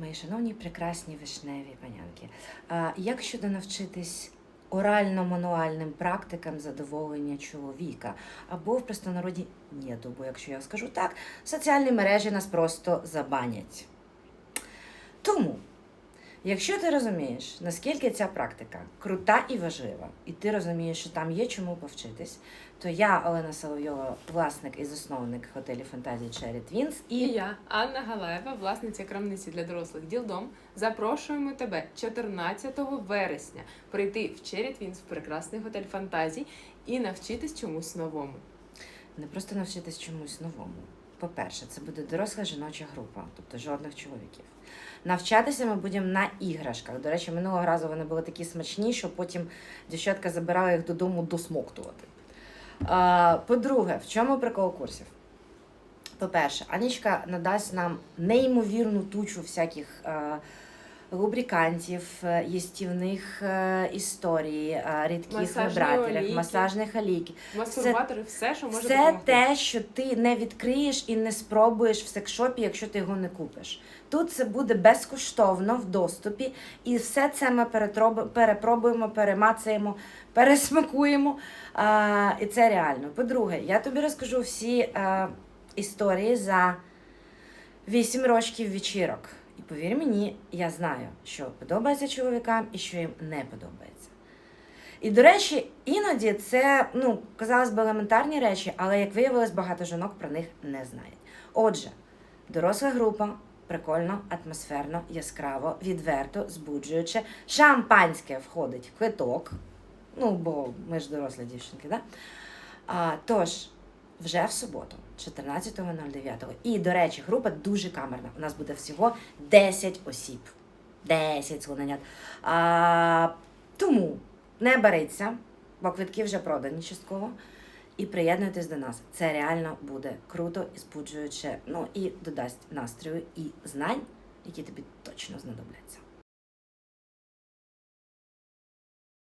Мої шановні прекрасні вишневі панянки. Як щодо навчитись орально-мануальним практикам задоволення чоловіка? Або в простонароді ні, бо якщо я скажу так, соціальні мережі нас просто забанять. Тому, якщо ти розумієш, наскільки ця практика крута і важлива, і ти розумієш, що там є чому повчитись, то я, Олена Соловйова, власник і засновник готелю Фантазії Cherry Twins, І і я, Анна Галаєва, власниця крамниці для дорослих Ділдом, запрошуємо тебе 14 вересня прийти в Cherry Twins в прекрасний готель фантазій і навчитись чомусь новому. не просто навчитись чомусь новому. По-перше, це буде доросла жіноча група, тобто жодних чоловіків. Навчатися ми будемо на іграшках. До речі, минулого разу вони були такі смачні, що потім дівчатка забирала їх додому досмоктувати. По-друге, в чому прикол курсів? По-перше, Анічка надасть нам неймовірну тучу всяких лубрикантів, е, їстівних е, історій, е, рідких Масажні вибрателів, олійки. масажних олійків. Мастурбатори, все, що може Це допомогти. те, що ти не відкриєш і не спробуєш в секшопі, якщо ти його не купиш. Тут це буде безкоштовно в доступі, і все це ми перепробуємо, перемацаємо, пересмакуємо. А, і це реально. По-друге, я тобі розкажу всі е, історії за 8 років вечірок. І повір мені, я знаю, що подобається чоловікам і що їм не подобається. І, до речі, іноді це, ну, казалось би, елементарні речі, але як виявилось, багато жінок про них не знають. Отже, доросла група, прикольно, атмосферно, яскраво, відверто, збуджуюче. Шампанське входить в квиток. Ну, бо ми ж дорослі дівчинки, да? Тож, вже в суботу, 14.09. І, до речі, група дуже камерна. У нас буде всього 10 осіб. 10 слоненят. А, тому не беріться, бо квитки вже продані частково. І приєднуйтесь до нас. Це реально буде круто і збуджуюче. Ну і додасть настрою і знань, які тобі точно знадобляться.